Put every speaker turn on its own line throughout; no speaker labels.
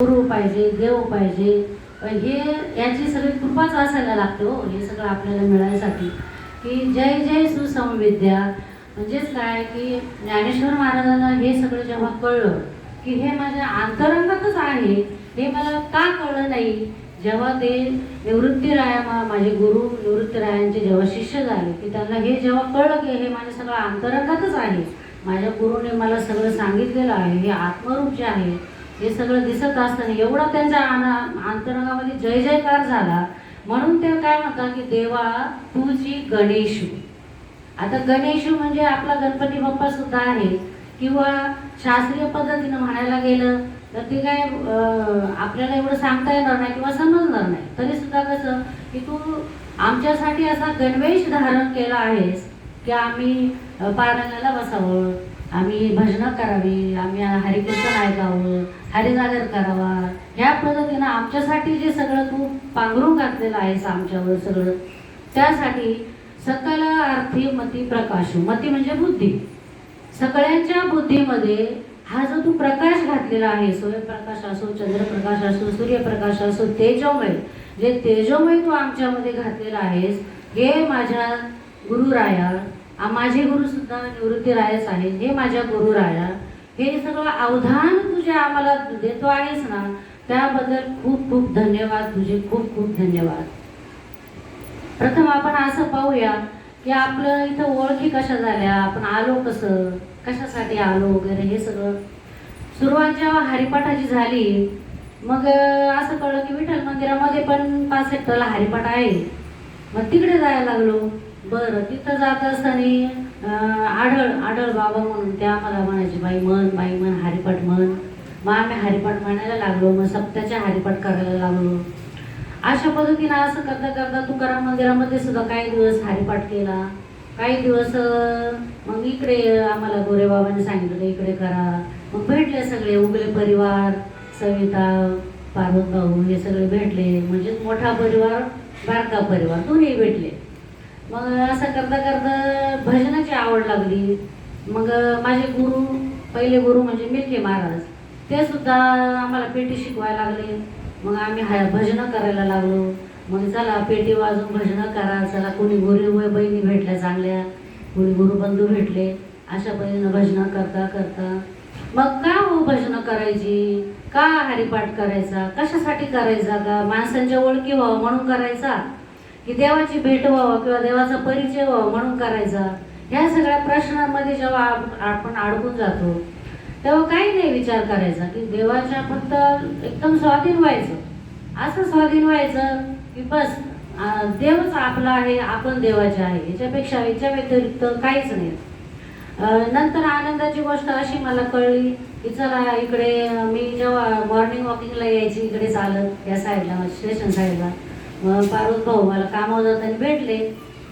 गुरु पाहिजे देव पाहिजे हे याची सगळी कृपाच असायला लागते हो. हे सगळं आपल्याला मिळायसाठी. की जय जय सुसंविद्या. म्हणजेच काय की ज्ञानेश्वर महाराजांना हे सगळं जेव्हा कळलं की हे माझ्या अंतरंगातच आहे हे मला का कळलं नाही? जेव्हा ते निवृत्तीराया मा माझे गुरु निवृत्तीरायांचे जेव्हा शिष्य झाले की त्यांना हे जेव्हा कळलं की हे माझ्या सगळं अंतरंगातच आहे माझ्या गुरुने मला सगळं सांगितलेलं आहे हे आत्मरूप जे आहे हे सगळं दिसत असताना एवढा त्यांच्या आना- अंतरंगामध्ये जय जयकार झाला. म्हणून ते काय म्हणतात की देवा तुझी गणेशू. आता गणेशू म्हणजे आपला गणपती बाप्पा सुद्धा आहे. किंवा शास्त्रीय पद्धतीनं म्हणायला गेलं तर ते काय आपल्याला एवढं सांगता येणार नाही किंवा समजणार नाही. तरी सुद्धा कसं की तू आमच्यासाठी असा गणवेश धारण केला आहेस की आम्ही पारायणाला बसावं आम्ही भजनं करावी आम्ही हरिकीर्तन ऐकावं हरिनागर करावा. ह्या पद्धतीनं आमच्यासाठी जे सगळं तू पांघरून घातलेलं आहेस आमच्यावर सगळं त्यासाठी सकल अर्थी मती प्रकाशू मती म्हणजे बुद्धी. सगळ्यांच्या बुद्धीमध्ये हा जो तू प्रकाश घातलेला आहे सूर्यप्रकाश असो चंद्रप्रकाश असो सूर्यप्रकाश असो तेजोमय जे तेजोमय तू आमच्यामध्ये घातलेला आहेस हे माझ्या गुरुराया माझे गुरुसुद्धा निवृत्ती रायच आहेत हे माझ्या गुरुराया हे सगळं अवधान तुझे आम्हाला देतो आहेस ना त्याबद्दल खूप खूप धन्यवाद तुझे खूप खूप धन्यवाद. प्रथम आपण असं पाहूया की आपलं इथं ओळखी कशा झाल्या आपण आलो कसं कशासाठी आलो वगैरे हे सगळं. सुरुवात जेव्हा हरिपाठाची झाली मग असं कळलं की विठ्ठल मंदिरामध्ये पण पाच हेक्टरला हरिपाठ आहे. मग तिकडे जायला लागलो. बरं तिथं जात असताना आढळ आढळ बाबा म्हणून त्या आम्हाला म्हणायचे बाई म्हण बाई म्हण हरिपाठ म्हण. मग आम्ही हरिपाठ म्हणायला लागलो मग सप्त्याच्या हरिपाठ करायला लागलो. अशा पद्धतीनं असं करता करता तुकाराम मंदिरामध्ये सुद्धा काही दिवस हरिपाठ केला. काही दिवस मग इकडे आम्हाला गोरेबाबांनी सांगितलं इकडे करा. मग भेटले सगळे उगले परिवार सविता पार्वत भाऊ हे सगळे भेटले. म्हणजे मोठा परिवार बारका परिवार दोन्ही भेटले. मग असं करता करता भजनाची आवड लागली. मग माझे गुरु पहिले गुरु म्हणजे मिलके महाराज. ते सुद्धा आम्हाला पेटी शिकवायला लागले. मग आम्ही हा भजनं करायला लागलो. मग चला पेटी वाजून भजनं करा. चला कोणी गुरु बहिणी भेटल्या चांगल्या. कोणी गुरुबंधू भेटले. अशा पद्धतीनं भजनं करता करता. मग का हो भजनं करायची? का हरिपाठ करायचा? कशासाठी करायचा? का माणसांच्या ओळखी व्हावं म्हणून करायचा? की देवाची भेट व्हावं किंवा देवाचा परिचय व्हावा म्हणून करायचा? ह्या सगळ्या प्रश्नांमध्ये जेव्हा आप- आपण अडकून जातो तेव्हा काही नाही विचार करायचा की देवाच्या फक्त एकदम स्वाधीन व्हायचं. असं स्वाधीन व्हायचं की बस देवच आपला आहे आपण देवाचे आहे. याच्यापेक्षा याच्या व्यतिरिक्त काहीच नाही. नंतर आनंदाची गोष्ट अशी मला कळली की चला इकडे मी जेव्हा मॉर्निंग वॉकिंगला यायची इकडे चालत या साईडला स्टेशन साईडला मग पार्वत भाऊ मला कामावर जाताना भेटले.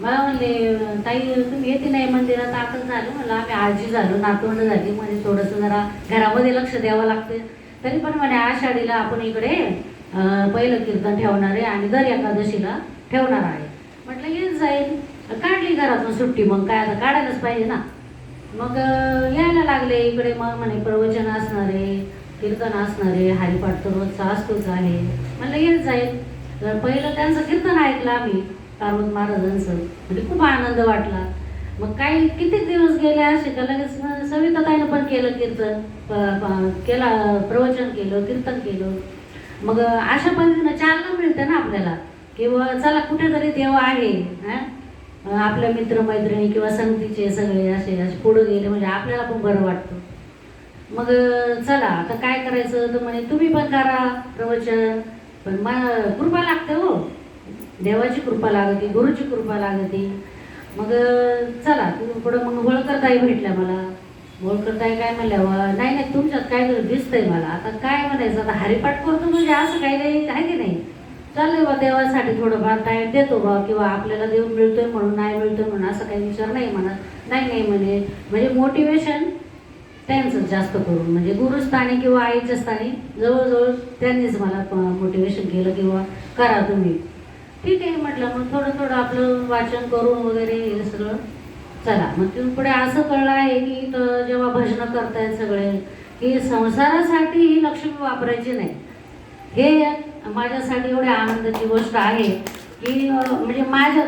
मला म्हणले ताई तुम्ही येते नाही मंदिरात आता झालं. म्हणलं आम्ही आजी झालो नातवंड झाली. म्हणजे थोडंसं जरा घरामध्ये लक्ष द्यावं लागते तरी पण म्हणे आषाढीला आपण इकडे पहिलं कीर्तन ठेवणार आहे आणि दर एकादशीला ठेवणार आहे. म्हटलं येत जाईल काढली घरातून सुट्टी मग काय आता काढायलाच पाहिजे ना. मग यायला लागले इकडे मग म्हणे प्रवचन असणारे कीर्तन असणारे हरिपाठ तर रोजचा असतोच आहे. म्हणलं येत जाईल तर पहिलं त्यांचं कीर्तन ऐकलं आम्ही. पार्वत महाराजांचं. म्हणजे खूप आनंद वाटला. मग काही किती दिवस गेले असे का लगेच सविताताईनं पण केलं कीर्तन प- केला प्रवचन केलं कीर्तन केलं. मग अशा पद्धतीनं चालना मिळते ना आपल्याला किंवा चला कुठेतरी देव आहे हां? आपल्या मित्रमैत्रिणी किंवा संगतीचे सगळे असे असे पुढे गेले म्हणजे आपल्याला पण बरं वाटतं. मग चला आता काय करायचं? तर म्हणे तुम्ही पण करा प्रवचन पण मला कृपा देवाची कृपा लागते गुरुची कृपा लागते. मग चला तुम्ही पुढं मग होळकरताई भेटल्या मला. होळकरताई काय म्हणल्या नाही नाही तुमच्यात काय दिसतंय मला. आता काय म्हणायचं? आता हरिपाठ करतो म्हणजे असं काही नाही आहे की नाही? चालेल बा देवासाठी थोडंफार टाईम देतो बा किंवा आपल्याला देव मिळतोय म्हणून नाही मिळतोय म्हणून असं काही विचार नाही म्हणत. नाही नाही म्हणे. म्हणजे मोटिवेशन त्यांचं जास्त करून. म्हणजे गुरुस्थानी किंवा आईच्या स्थानी जवळजवळ त्यांनीच मला मोटिवेशन केलं किंवा करा तुम्ही. ठीक आहे म्हटलं. मग थोडं थोडं आपलं वाचन करून वगैरे हे सगळं चला. मग तिथून पुढे असं कळलं आहे की तर जेव्हा भजनं करतायत सगळे की संसारासाठी ही लक्ष्मी वापरायची नाही. हे माझ्यासाठी एवढ्या आनंदाची गोष्ट आहे की म्हणजे माझ्या